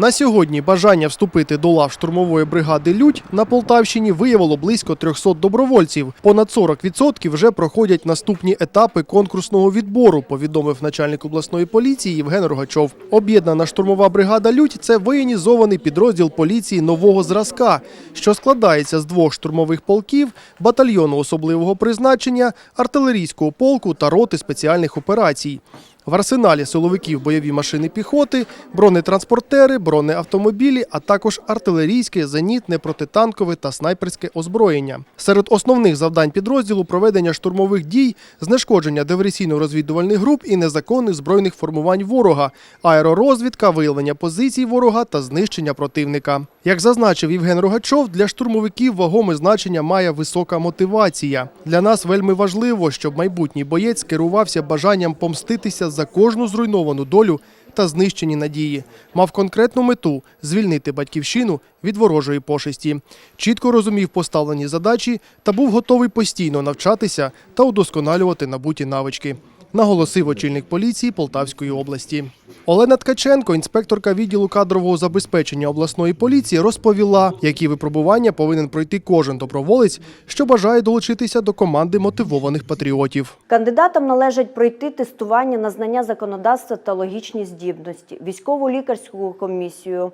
На сьогодні бажання вступити до лав штурмової бригади Людь на Полтавщині виявило близько 300 добровольців. Понад 40% вже проходять наступні етапи конкурсного відбору, повідомив начальник обласної поліції Євген Рогачов. Об'єднана штурмова бригада Людь це воєнізований підрозділ поліції нового зразка, що складається з двох штурмових полків, батальйону особливого призначення, артилерійського полку та роти спеціальних операцій. В арсеналі силовиків бойові машини піхоти, бронетранспортери, бронеавтомобілі, а також артилерійське, зенітне, протитанкове та снайперське озброєння. Серед основних завдань підрозділу проведення штурмових дій, знешкодження диверсійно-розвідувальних груп і незаконних збройних формувань ворога, аеророзвідка, виявлення позицій ворога та знищення противника. Як зазначив Євген Рогачов, для штурмовиків вагоме значення має висока мотивація. Для нас вельми важливо, щоб майбутній боєць керувався бажанням помститися за кожну зруйновану долю та знищені надії. Мав конкретну мету звільнити батьківщину від ворожої пошесті. Чітко розумів поставлені задачі та був готовий постійно навчатися та удосконалювати набуті навички. Наголосив очільник поліції Полтавської області. Олена Ткаченко, інспекторка відділу кадрового забезпечення обласної поліції, розповіла, які випробування повинен пройти кожен доброволець, що бажає долучитися до команди мотивованих патріотів. Кандидатам належить пройти тестування на знання законодавства та логічні здібності, військову лікарську комісію,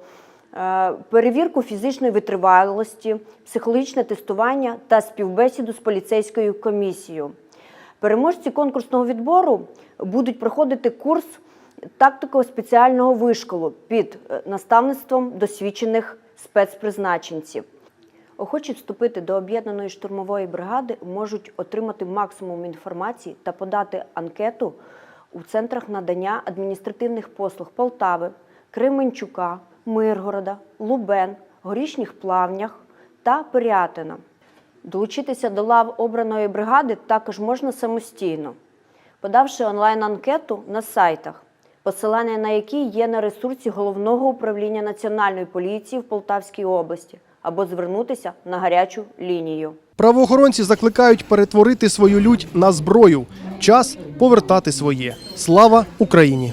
е, перевірку фізичної витривалості, психологічне тестування та співбесіду з поліцейською комісією. Переможці конкурсного відбору будуть проходити курс тактико-спеціального вишколу під е, наставництвом досвідчених спецпризначенців. Охочі вступити до об'єднаної штурмової бригади можуть отримати максимум інформації та подати анкету у центрах надання адміністративних послуг Полтави, Кременчука, Миргорода, Лубен, Горішніх Плавнях та Пирятина. Долучитися до лав обраної бригади також можна самостійно, подавши онлайн-анкету на сайтах, посилання на які є на ресурсі Головного управління Національної поліції в Полтавській області, або звернутися на гарячу лінію. Правоохоронці закликають перетворити свою лють на зброю. Час повертати своє. Слава Україні!